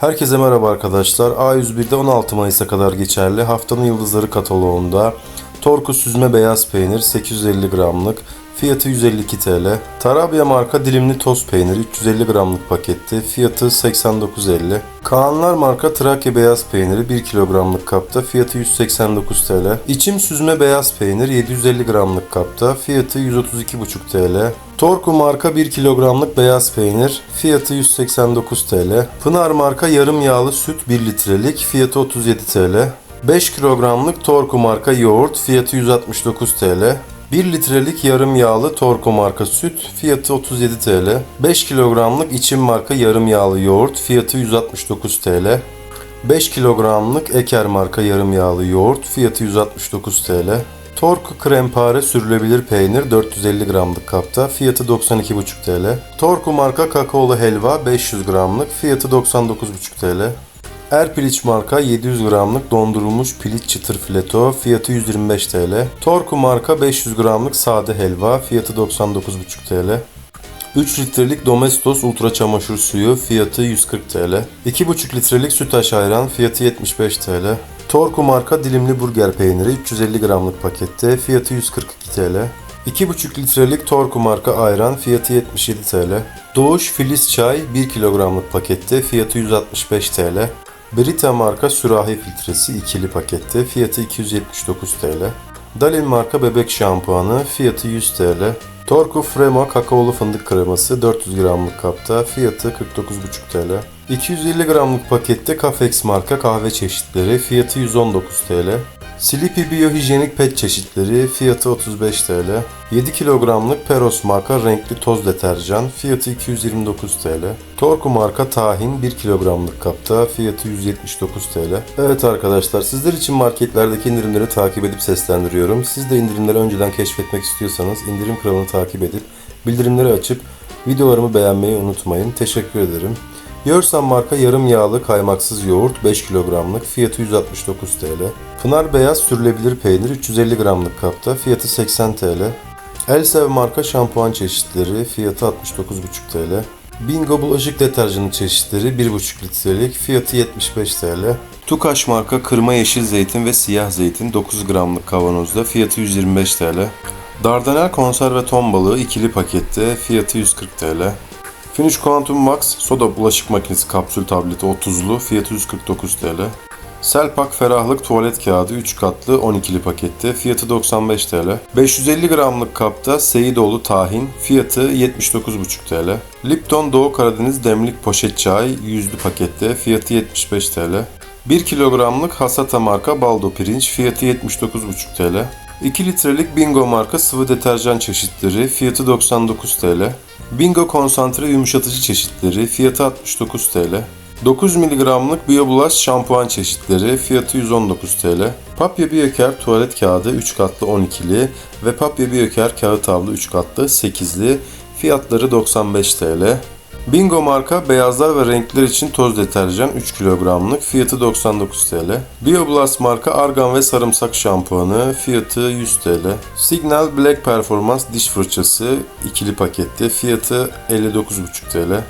Herkese merhaba arkadaşlar. A101'de 16 Mayıs'a kadar geçerli haftanın yıldızları kataloğunda Torku süzme beyaz peynir 850 gramlık fiyatı 152 TL. Tarabya marka dilimli toz peynir 350 gramlık pakette fiyatı 89.50. Kaanlar marka Trakya beyaz peyniri 1 kilogramlık kapta fiyatı 189 TL. İçim süzme beyaz peynir 750 gramlık kapta fiyatı 132,5 TL. Torku marka 1 kilogramlık beyaz peynir fiyatı 189 TL. Pınar marka yarım yağlı süt 1 litrelik fiyatı 37 TL. 5 kilogramlık Torku marka yoğurt fiyatı 169 TL. 1 litrelik yarım yağlı Torku marka süt fiyatı 37 TL. 5 kilogramlık içim marka yarım yağlı yoğurt fiyatı 169 TL. 5 kilogramlık Eker marka yarım yağlı yoğurt fiyatı 169 TL. Torku krempare sürülebilir peynir 450 gramlık kapta fiyatı 92,5 TL. Torku marka kakaolu helva 500 gramlık fiyatı 99,5 TL. Erpiliç marka 700 gramlık dondurulmuş piliç çıtır fileto fiyatı 125 TL. Torku marka 500 gramlık sade helva fiyatı 99,5 TL. 3 litrelik Domestos Ultra çamaşır suyu fiyatı 140 TL. 2,5 litrelik sütaş ayran fiyatı 75 TL. Torku marka dilimli burger peyniri 350 gramlık pakette fiyatı 142 TL. 2,5 litrelik Torku marka ayran fiyatı 77 TL. Doğuş Filiz çay 1 kilogramlık pakette fiyatı 165 TL. Brita marka sürahi filtresi ikili pakette fiyatı 279 TL. Dalin marka bebek şampuanı fiyatı 100 TL. Torku Frema kakaolu fındık kreması 400 gramlık kapta fiyatı 49,5 TL. 250 gramlık pakette Cafex marka kahve çeşitleri fiyatı 119 TL. Sleepy Bio hijyenik pet çeşitleri fiyatı 35 TL. 7 kilogramlık Peros marka renkli toz deterjan fiyatı 229 TL. Torku marka tahin 1 kilogramlık kapta fiyatı 179 TL. Evet arkadaşlar sizler için marketlerdeki indirimleri takip edip seslendiriyorum. Siz de indirimleri önceden keşfetmek istiyorsanız indirim kralını takip edip bildirimleri açıp videolarımı beğenmeyi unutmayın. Teşekkür ederim. Yorsan marka yarım yağlı kaymaksız yoğurt 5 kilogramlık fiyatı 169 TL. Pınar beyaz sürülebilir peynir 350 gramlık kapta fiyatı 80 TL. Elsev marka şampuan çeşitleri fiyatı 69,5 TL. Bingo bulaşık deterjanı çeşitleri 1,5 litrelik fiyatı 75 TL. Tukaş marka kırma yeşil zeytin ve siyah zeytin 9 gramlık kavanozda fiyatı 125 TL. Dardanel konserve ton balığı ikili pakette fiyatı 140 TL. Finish Quantum Max soda bulaşık makinesi kapsül tableti 30'lu fiyatı 149 TL. Selpak ferahlık tuvalet kağıdı 3 katlı 12'li pakette fiyatı 95 TL. 550 gramlık kapta Seyidoğlu tahin fiyatı 79,5 TL. Lipton Doğu Karadeniz demlik poşet çay yüzlü pakette fiyatı 75 TL. 1 kilogramlık Hasata marka baldo pirinç fiyatı 79,5 TL. 2 litrelik Bingo marka sıvı deterjan çeşitleri fiyatı 99 TL. Bingo konsantre yumuşatıcı çeşitleri fiyatı 69 TL. 9 mg'lık biyobulaş şampuan çeşitleri fiyatı 119 TL. Papya Biyoker tuvalet kağıdı 3 katlı 12'li ve Papya Biyoker kağıt havlu 3 katlı 8'li fiyatları 95 TL. Bingo marka beyazlar ve renkler için toz deterjan 3 kilogramlık fiyatı 99 TL. BioBlast marka argan ve sarımsak şampuanı fiyatı 100 TL. Signal Black Performance diş fırçası ikili pakette fiyatı 59,5 TL.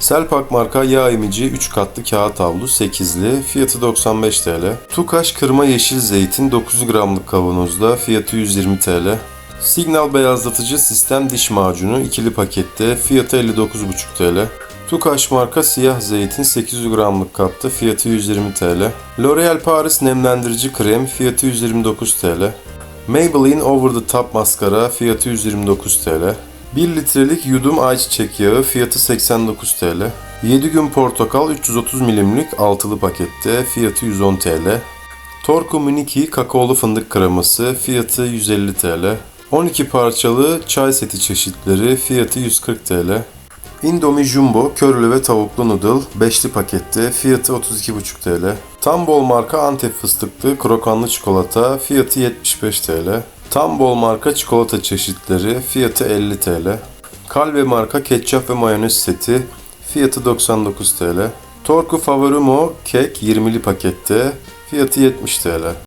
Selpak marka yağ emici 3 katlı kağıt havlu 8'li fiyatı 95 TL. Tukaş kırma yeşil zeytin 9 gramlık kavanozda fiyatı 120 TL. Signal beyazlatıcı sistem diş macunu ikili pakette fiyatı 59,5 TL. Tukaş marka siyah zeytin 800 gramlık kapta fiyatı 120 TL. L'Oreal Paris nemlendirici krem fiyatı 129 TL. Maybelline Over the Top maskara fiyatı 129 TL. 1 litrelik yudum ayçiçek yağı fiyatı 89 TL. 7 gün portakal 330 milimlik altılı pakette fiyatı 110 TL. Torku Miniki kakaolu fındık kreması fiyatı 150 TL. 12 parçalı çay seti çeşitleri fiyatı 140 TL. Indomie Jumbo körlü ve tavuklu noodle 5'li pakette fiyatı 32,5 TL. Tambol marka Antep fıstıklı krokanlı çikolata fiyatı 75 TL. Tambol marka çikolata çeşitleri fiyatı 50 TL. Kalve marka ketçap ve mayonez seti fiyatı 99 TL. Torku Favorimo kek 20'li pakette fiyatı 70 TL.